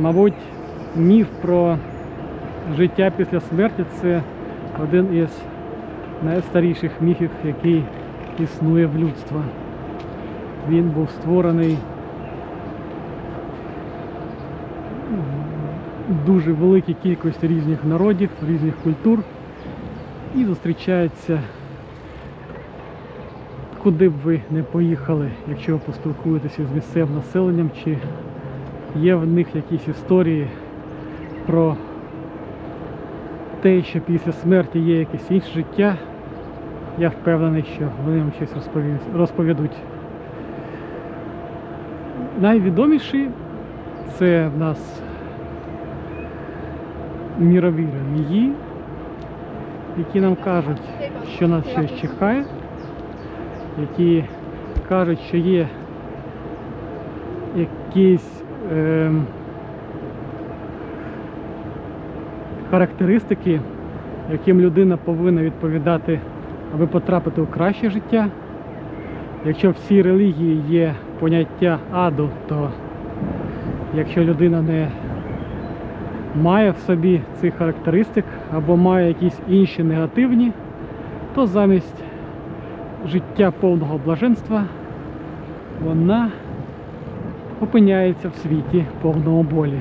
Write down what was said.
Мабуть, міф про життя після смерті це один із найстаріших міфів, який існує в людства. Він був створений дуже великій кількості різних народів, різних культур і зустрічається куди б ви не поїхали, якщо ви поспілкуєтеся з місцевим населенням, чи є в них якісь історії про те, що після смерті є якесь інше життя, я впевнений, що вони вам щось розповідуть. Найвідоміші це в нас мірові релігії, які нам кажуть, що нас щось чекає, які кажуть, що є якісь характеристики, яким людина повинна відповідати, аби потрапити у краще життя. Якщо в цій релігії є поняття аду, то якщо людина не має в собі цих характеристик або має якісь інші негативні, то замість життя повного блаженства вона опиняється в світі повного болі.